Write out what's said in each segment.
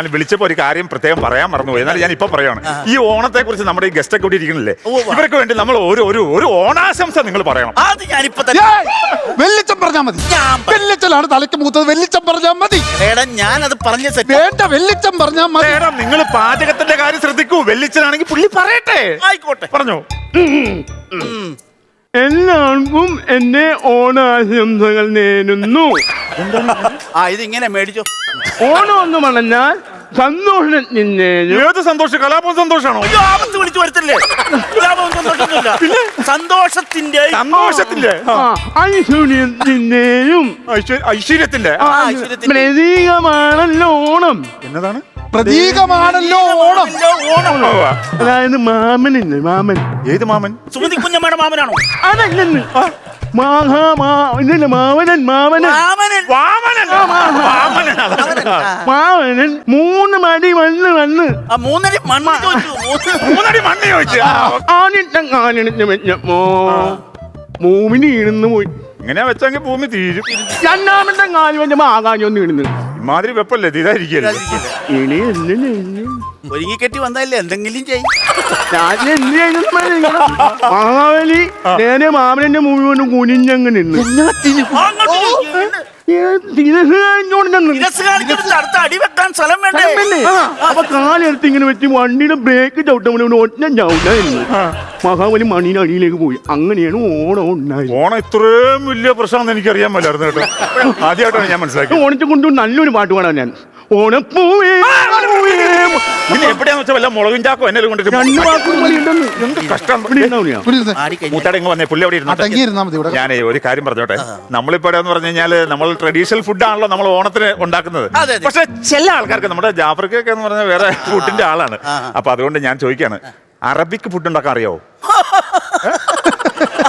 ഞാൻ വിളിച്ചപ്പോ ഒരു കാര്യം പ്രത്യേകം പറയാൻ മറന്നുപോയി. എന്നാൽ ഞാൻ ഇപ്പൊ പറയാണ് ഈ ഓണത്തെ കുറിച്ച് നമ്മുടെ ഈ ഗസ്റ്റ് ഒക്കെ ഇവിടെ ഇരിക്കണില്ലേ ഇവർക്ക് വേണ്ടി നമ്മൾ ഒരു ഒരു ഒരു ഓണാശംസ നിങ്ങൾ പറയണം. അത് ഞാനിപ്പോ തന്നെ! വെല്ലിച്ചം പറഞ്ഞാ മതി. ഞാൻ വെല്ലിച്ചലാണ് തലയ്ക്ക് മൂത്തത്. വെല്ലിച്ചം പറഞ്ഞാ മതി. എടാ അത് പറഞ്ഞ സെറ്റ് വേണ്ട വെല്ലിച്ചം പറഞ്ഞാ മതി. നേരം നിങ്ങൾ പാചകത്തിന്റെ കാര്യം ശ്രദ്ധിക്കൂ. വെല്ലിച്ചനാണെങ്കിൽ പുള്ളി പറയട്ടെ. ആയിക്കോട്ടെ. പറഞ്ഞു. എല്ലാവർക്കും എന്റെ ഓണാശംസകൾ നേരുന്നു. ആ ഇത് ഇങ്ങനെ മേടിച്ചോ. ഓണം ഒന്നും പറഞ്ഞാൽ സന്തോഷത്തിന്റെയും ഏത് സന്തോഷം? കലാപം സന്തോഷാണോ? അയ്യോ, ആപത്ത് വിളിച്ചു വരുത്തല്ലേ? ലാഭവും സന്തോഷമൊന്നുമില്ല. സന്തോഷത്തിന്റെ സന്തോഷത്തിന്റെ ഐശ്വര്യത്തിന്റെയും ഐശ്വര്യ- ഐശ്വര്യത്തിന്റെ ആ, ഐശ്വര്യത്തിന്റെ പ്രതീകമാണല്ലോ ഓണം. എന്നതാണ്? പ്രതീകമാണല്ലോ ഓണം. ഓണം. അതായത് മാമനില്ലേ മാമൻ. ഏത് മാമൻ? സുമതി കുഞ്ഞമ്മയുടെ മാമനാണോ? അതല്ലെന്ന്. മാഹാ മാ ഇല്ലല്ല മാമനൻ മാമനൻ മാമനൻ വാമനൻ. വാമനൻ. അതാണ്. മാമനൻ മൂന്ന് മടി മണ്ണ് വന്ന്. ആ മണ്ണ് ചോദിച്ചു. മൂന്ന് മൂന്നടി മണ്ണ് ചോദിച്ചു. വെച്ചപ്പോ പോയി. ഇങ്ങനെ വെച്ചെങ്കിൽ ഭൂമി തീരും. രണ്ടാമത്തെ കാൽ വെച്ചപ്പോ ആകാശം ഇമാതിരി വെപ്പല്ലേ ഇത് ഇതായിരിക്കല്ലേ? ഇനി എന്ത് ഒരുങ്ങി കെട്ടി വന്നതല്ലേ എന്തെങ്കിലും ചെയ്യും. മഹാബലി നേരെ മാമനന്റെ മുഴുവനും കുനിഞ്ഞങ്ങ് നിന്ന്. നിന്ന്. അടുത്ത അടി വെക്കാൻ സ്ഥലം വേണ്ടേ? പിന്നെ, അപ്പൊ കാലെടുത്ത് ഇങ്ങനെ വെച്ച് വണ്ടിയുടെ ബ്രേക്ക് ചവിട്ടുമ്പോൾ ഒറ്റ ചവിട്ടായിരുന്നു മഹാബലി മണിയുടെ അടിയിലേക്ക് പോയി. അങ്ങനെയാണ് ഓണം ഉണ്ടായത്. ഓണം ഇത്രയും വലിയ പ്രശ്നം എനിക്കറിയാൻ പറ്റായിരുന്നു കേട്ടോ. ആദ്യമായിട്ടാണ് ഞാൻ മനസ്സിലാക്കി ഓണത്തെ കൊണ്ട് നല്ലൊരു പാട്ട് പാടാൻ ഞാൻ. ഓണപ്പൂവേ. പിന്നെ എവിടെയാന്ന് വെച്ചാൽ വല്ല മുളകും ചാക്കോ എന്നെ കൊണ്ടിട്ട് രണ്ട് വാക്കും കൂടി ഉണ്ടെന്ന്. എന്ത് കഷ്ടം. ഇവിടെ ഇരുന്ന് മൂത്താടെ ഇങ്ങ് വന്നേ പുള്ളി അവിടെ ഇരുന്നു അടങ്ങി ഇരുന്നാ മതി ഇവിടെ. ഞാനേ ഒരു കാര്യം പറഞ്ഞോട്ടെ. നമ്മളിപ്പോ എന്ന് പറഞ്ഞു കഴിഞ്ഞാൽ നമ്മൾ ട്രഡീഷണൽ ഫുഡാണല്ലോ നമ്മൾ ഓണത്തിന് ഉണ്ടാക്കുന്നത്. അതെ, അതെ. പക്ഷെ ചില ആൾക്കാർക്ക് നമ്മുടെ ജാഫർക്കൊക്കെ എന്ന് പറഞ്ഞാൽ വേറെ ഫുഡിന്റെ ആളാണ്. അപ്പൊ അതുകൊണ്ട് ഞാൻ ചോദിക്കാണ് അറബിക്ക് ഫുഡ് ഉണ്ടാക്കാൻ അറിയാവോ?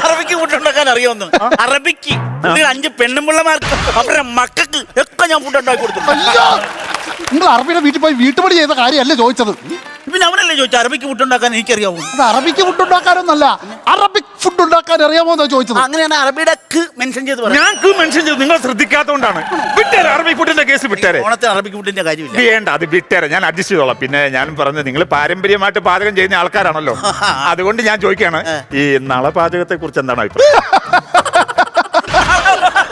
അറബിക്ക് ഫുഡ് ഉണ്ടാക്കാൻ അറിയാവുന്നു. അറബിക്ക്. ഇതിൽ അഞ്ച് പെണ്ണുമ്പിള്ളമാർക്ക് അവരുടെ മക്കൾക്ക് ഒക്കെ ഞാൻ ഫുഡ് ഉണ്ടാക്കി കൊടുത്തു അയ്യോ നിങ്ങൾ അറബിയുടെ വീട്ടിൽ പോയി വീട്ടുപടി ചെയ്ത കാര്യമല്ല ചോദിച്ചത്? പിന്നെ അവനല്ലേ ചോദിച്ചു അറബിക്ക് ഫുഡ് ഉണ്ടാക്കാൻ എനിക്കറിയാവൂ? അത് അറബിക്ക് ഫുഡ് ഉണ്ടാക്കാനൊന്നല്ല. അറബിക് ഫുഡ് ഉണ്ടാക്കാൻ അറിയാമോ എന്നാ ചോദിച്ചത്? അങ്ങനെയാണ് അറബിയുടെ ക്ക് മെൻഷൻ ചെയ്ത് പറഞ്ഞു ഞാൻ മെൻഷൻ ചെയ്തു നിങ്ങൾ ശ്രദ്ധിക്കാത്തതുകൊണ്ടാണ്. വിട്ടേരെ അറബി ഫുഡിന്റെ കേസ് വിട്ടേരെ. ഓണത്തെ അറബിക്ക് ഫുഡിന്റെ കാര്യമില്ല. വേണ്ട അത് വിട്ടേരെ. ഞാൻ അഡ്ജസ്റ്റ് ചെയ്തോളാം. പിന്നെ ഞാൻ പറഞ്ഞു നിങ്ങൾ പാരമ്പര്യമായിട്ട് പാചകം ചെയ്യുന്ന ആൾക്കാരാണല്ലോ. അതുകൊണ്ട് ഞാൻ ചോദിക്കാണ് ഈ നളപാചകത്തെ കുറിച്ച് എന്താണ് അഭിപ്രായം?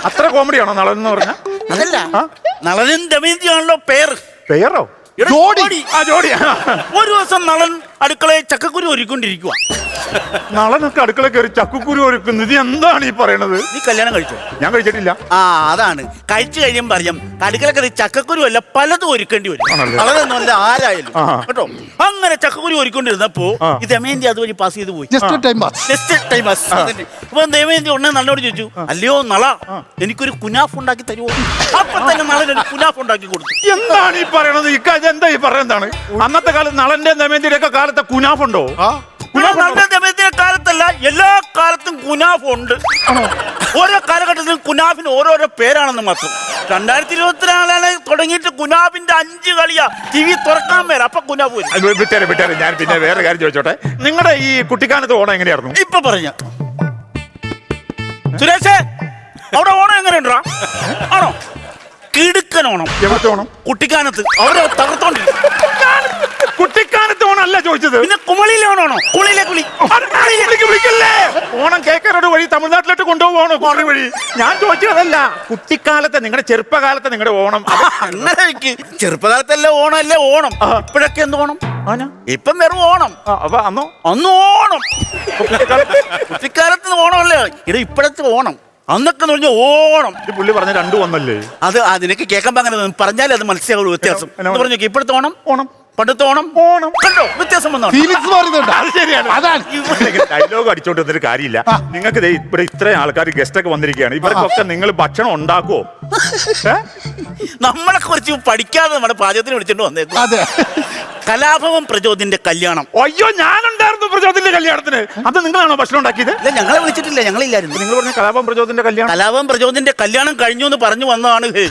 അത്ര കോമഡിയാണോ നളൻ എന്ന് പറഞ്ഞ? അതല്ല. നളനും ദമയന്തിയാണല്ലോ പേര്. പേരോ? ജോഡി. ജോഡി. ആ ജോഡിയാ ഒരു ദിവസം നളൻ അടുക്കളയിൽ ചക്കക്കുരു ഒരുക്കൊണ്ടിരിക്കുക നളനൊക്കെ അടുക്കള കയറി ചക്കുക്കുരു ഒരുക്കുന്നു ഇത് എന്താണ് ഈ പറയണത്? നീ കല്യാണം കഴിച്ചോ? ഞാൻ കഴിച്ചിട്ടില്ല. ആ അതാണ്. കഴിച്ചു കഴിയുമ്പോൾ പറയും അടുക്കള കയറി ചക്കക്കുരു അല്ല പലതും ഒരുക്കേണ്ടി വരും. വളരെ നല്ല ആരായാലും. കേട്ടോ? അങ്ങനെ ചക്കക്കുരു ഒരുക്കൊണ്ടിരുന്നപ്പോ ഇത് ഈ ദമയന്തി അതുവഴി പാസ് ചെയ്ത് പോയി. ജസ്റ്റ് ടൈം പാസ് അപ്പൊ ദമയന്തി ഉടനെ നല്ലോട് ചോദിച്ചു. അല്ലയോ നള എനിക്കൊരു കുനാഫ് ഉണ്ടാക്കി തരുമോ അപ്പൊ തന്നെ നളൻ കുനാഫ് ഉണ്ടാക്കി കൊടുത്തു. എന്താണ് ഈ പറയണത്? ഇക്കാര്യം എന്താ ഈ പറയുന്നതാണ് അന്നത്തെ കാലത്ത് നളന്റെ ദമയന്തിയുടെ ഒക്കെ കാലത്തെ നളന്റെ ദമയന്തിയുടെ കാലത്തല്ല എല്ലാ കാലത്തും കുനാഫ് ഉണ്ട് ഓരോ കാലഘട്ടത്തിലും കുനാഫിന് ഓരോരോ പേരാണെന്ന് മാത്രം. രണ്ടായിരത്തി ഇരുപത്തിനാലാണ് തുടങ്ങിയിട്ട് കുനാഫിന്റെ അഞ്ച് കളിയാ. ടി വി തുറക്കാൻ പേര് അപ്പൊ കുനാഫ് വിട്ടേരെ വിട്ടേരെ. ഞാൻ പിന്നെ വേറെ കാര്യം ചോദിച്ചോട്ടെ. നിങ്ങളുടെ ഈ കുട്ടിക്കാലത്ത് ഓണം എങ്ങനെയായിരുന്നു? ഇപ്പൊ പറഞ്ഞ. സുരേഷേ അവിടെ ഓണം എങ്ങനെയുണ്ടാ ആണോ? കിടുക്കൻ ഓണം. എവിടുത്തെ ഓണം? കുട്ടിക്കാനത്ത്. അവരെ തകർത്തോണ്ടിരിക്കും കുട്ടിക്കാലത്ത് ചോദിച്ചത് പിന്നെ കുമളിയിലെ ഓണമാണോ? കുളിയിലെ കുളി. വിളിക്കല്ലേ? ഓണം കേക്കരോട് വഴി തമിഴ്നാട്ടിലോട്ട് കൊണ്ടുപോകണോ കോറി വഴി. ഞാൻ ചോദിച്ചതല്ല കുട്ടിക്കാലത്തെ നിങ്ങളുടെ ചെറുപ്പകാലത്തെ നിങ്ങളുടെ ഓണം. അങ്ങനെ വെക്ക്. ചെറുപ്പകാലത്തല്ലേ ഓണം. അല്ലേ ഓണം ഇപ്പോഴൊക്കെ എന്ത് ഓണം? ആന? ഇപ്പം വെറും ഓണം. അപ്പൊ അന്നോ? അന്ന് ഓണം. കുട്ടിക്കാലത്ത് ഓണമല്ലേ? ഇത് ഇപ്പോഴത്തെ ഓണം. അന്നൊക്കെ എന്ന് പറഞ്ഞാൽ ഓണം. പുള്ളി പറഞ്ഞ രണ്ടു ഒന്നല്ലേ അത് അതിനൊക്കെ കേൾക്കുമ്പോ അങ്ങനെ പറഞ്ഞാലേ അത് മനസ്സിലാവുള്ളൂ വ്യത്യാസം. പറഞ്ഞു ഇപ്പോഴത്തെ ഓണം? ഓണം. പണ്ടത്തെ ഓണം? ഓണം. കണ്ടോ? വ്യത്യാസം വന്നോ ഫീലിങ്സ് മാറിയതുണ്ട് അത് ശരിയാണ്. അതാണ്. ഡയലോഗ് അടിച്ചോണ്ട് വന്നിട്ട് കാര്യമില്ല. നിങ്ങൾക്ക് ദേ ഇവിടെ ഇത്രയും ആൾക്കാർ ഗസ്റ്റ് ഒക്കെ വന്നിരിക്കുകയാണ്. ഇവർക്കൊക്കെ നിങ്ങൾ ഭക്ഷണം ഉണ്ടാക്കുവോ? നമ്മളെ കുറിച്ച് പഠിക്കാതെ നമ്മുടെ പാചകത്തിന് വിളിച്ചിട്ട് വന്നേക്കും. അതെ. കലാഭവൻ പ്രചോദിന്റെ കല്യാണം. അയ്യോ ഞാനുണ്ടായിരുന്നു പ്രചോദിന്റെ കല്യാണത്തിന്. അത് നിങ്ങളാണോ ഭക്ഷണം ഉണ്ടാക്കിയത്? ഇല്ല ഞങ്ങളെ വിളിച്ചിട്ടില്ല ഞങ്ങളില്ലായിരുന്നു. നിങ്ങൾ പറഞ്ഞ കലാപം പ്രചോദിന്റെ കല്യാണം? കലാഭവൻ പ്രചോദിന്റെ കല്യാണം കഴിഞ്ഞു എന്ന് പറഞ്ഞു വന്നതാണ് ഇത്.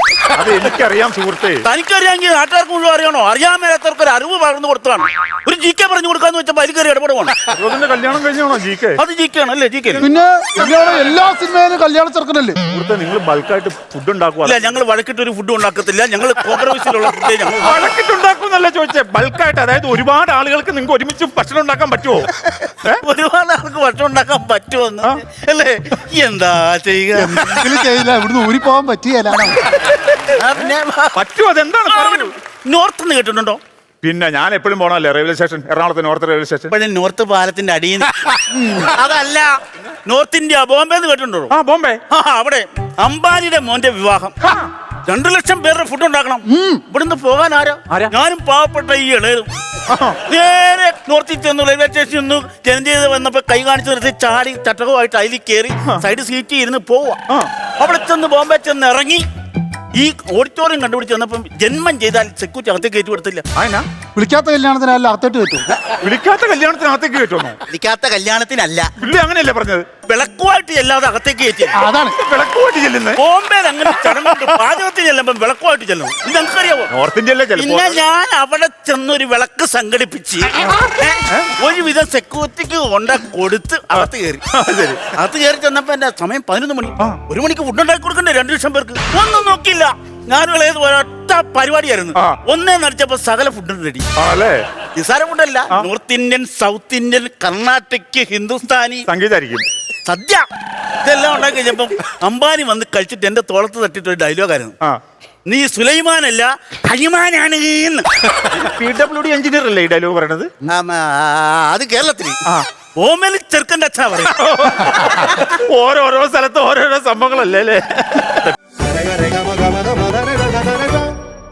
അത് എനിക്കറിയാം സുഹൃത്തെ. തനിക്കറിയാമെങ്കിൽ നാട്ടുകാർക്ക് മുഴുവൻ അറിയണോ? അറിയാൻ മേലാത്തവർക്ക് ഒരു അറിവ് പകർന്നു കൊടുത്താണ് ഒരു ജി കെ പറഞ്ഞു കൊടുക്കാന്ന് വെച്ചപ്പോൾ അതിൽ കയറി ഇടപെടുവാണ്. പ്രചോദന്റെ കല്യാണം കഴിഞ്ഞാണോ ജി കെ? അത് ജി കെ ആണ് അല്ലേ ജി കെ? പിന്നെ എല്ലാ സിനിമയിലും കല്യാണ ചെറുക്കനല്ലേ? സുഹൃത്തെ നിങ്ങൾ ബൾക്കായിട്ട് ഫുഡ് ഉണ്ടാക്കുക ഇല്ല ഞങ്ങൾ വഴക്കിട്ട് ഒരു ഫുഡ് ഉണ്ടാക്കത്തില്ല. ഞങ്ങൾ കോംപ്രമൈസിലുള്ള ഫുഡ് ഞങ്ങൾ വഴക്കിട്ടുണ്ടാക്കുന്നല്ല ചോദിച്ചേ? ബൾക്കായിട്ട് അതായത് ഒരുപാട് ആളുകൾക്ക് നിങ്ങൾക്ക് ഒരുമിച്ച് ഭക്ഷണം ഉണ്ടാക്കാൻ പറ്റുമോ? ഒരുപാട് ആൾക്ക് ഭക്ഷണം ഉണ്ടാക്കാൻ പറ്റുമോ അല്ലേ? എന്താ ചെയ്യുക? എന്തെങ്കിലും ചെയ്യില്ല. ഇവിടുന്ന് ഊരി പോകാൻ പറ്റിയല്ല പിന്നെ പറ്റുമോ അതെന്താണ് പറഞ്ഞു നോർത്ത് കേട്ടിട്ടുണ്ടോ? പിന്നെ ഞാൻ എപ്പോഴും പോണല്ലേ റെയിൽവേ സ്റ്റേഷൻ? എറണാകുളത്ത് നോർത്ത് റെയിൽവേ സ്റ്റേഷൻ. ഇപ്പോഴും നോർത്ത് പാലത്തിന്റെ അടിയിൽ അതല്ല നോർത്ത് ഇന്ത്യ ബോംബെ എന്ന് കേട്ടിട്ടുണ്ടോ? ആ ബോംബെ. ആ അവിടെ അംബാനിയുടെ മോന്റെ വിവാഹം. രണ്ടു ലക്ഷം പേരുടെ ഫുഡ് ഉണ്ടാക്കണം. ഇവിടുന്ന് പോകാൻ ആരാ? ആരാ? ഞാനും പാവപ്പെട്ട ഈ ഇളയതും. നേരെ നോർത്തിൽ ചെന്നു റെയിൽവേ സ്റ്റേഷനിൽ നിന്ന് ജനം ചെയ്ത് വന്നപ്പോ കൈ കാണിച്ചു നിർത്തി ചാടി ചട്ടകമായിട്ട് അതിൽ കയറി സൈഡ് സീറ്റ് ഇരുന്ന് പോവാ ആ. അവിടെ ചെന്ന് ബോംബെ ചെന്ന് ഇറങ്ങി ഈ ഓഡിറ്റോറിയം കണ്ടുപിടിച്ച് വന്നപ്പം ജന്മം ചെയ്താൽ സെക്യൂരിറ്റി അകത്തേക്ക് കയറ്റി കൊടുത്തില്ല ആയിനാ വിളിക്കാത്ത കല്യാണത്തിനല്ല അല്ല അകത്തോട്ട് കിട്ടും വിളിക്കാത്ത കല്യാണത്തിനകത്തേക്ക് കയറ്റുമോ? വിളിക്കാത്ത കല്യാണത്തിനല്ല. പുള്ളി അങ്ങനെയല്ലേ പറഞ്ഞത്. വിളക്കുമായിട്ട് ചെല്ലാതെ അകത്തേക്ക് കയറ്റി. അതാണ്. വിളക്ക് പോയിട്ട് ചെല്ലുന്നത്? ബോംബെയിൽ അങ്ങനെ ചടങ്ങുണ്ട് പാചകത്തിൽ ചെല്ലുമ്പോൾ വിളക്കുമായിട്ട് ചെല്ലും ഇത് നിങ്ങൾക്കറിയാമോ നോർത്ത് ഇന്ത്യയിലെ ചിലപ്പോ പിന്നെ ഞാൻ അവിടെ ചെന്നൊരു വിളക്ക് സംഘടിപ്പിച്ച് ഒരുവിധ സെക്യൂരിറ്റിക്ക് കൊണ്ട കൊടുത്ത് അകത്ത് കയറി. ശരി. അകത്ത് കയറി ചെന്നപ്പോ എന്റെ സമയം പതിനൊന്ന് മണി. ഒരു മണിക്ക് ഫുഡ് ഉണ്ടാക്കി കൊടുക്കണ്ടേ? രണ്ടു ലക്ഷം പേർക്ക്. ഒന്നും നോക്കിയില്ല. ഞാനും ഇളയത് ഒറ്റ പരിപാടിയായിരുന്നു. ആ. ഒന്നേ നടിച്ചപ്പോ സകല ഫുഡും റെഡി ആണല്ലേ? നിസാര ഫുഡല്ല. North Indian south Indian Karnataka Hindustani. സംഗീതായിരിക്കും. സദ്യ. ഇതെല്ലാം ഉണ്ടാക്കി കഴിഞ്ഞപ്പം അംബാനി വന്ന് കഴിച്ചിട്ട് എന്റെ തോളത്ത് തട്ടിട്ട് ഒരു ഡയലോഗായിരുന്നു ആ. നീ സുലൈമാനല്ല ഹനുമാനാണ് എന്ന്. പി ഡബ്ല്യു ഡി എഞ്ചിനീയർ അല്ലേ ഈ ഡയലോഗ് പറയണത്? ആം, ആ, അത് കേരളത്തിൽ ആ. ഓമൽ ചെറുക്കന്റെ അച്ഛാ പറയും. ഓരോരോ സ്ഥലത്ത് ഓരോരോ സംഭവങ്ങളല്ലേ അല്ലേ?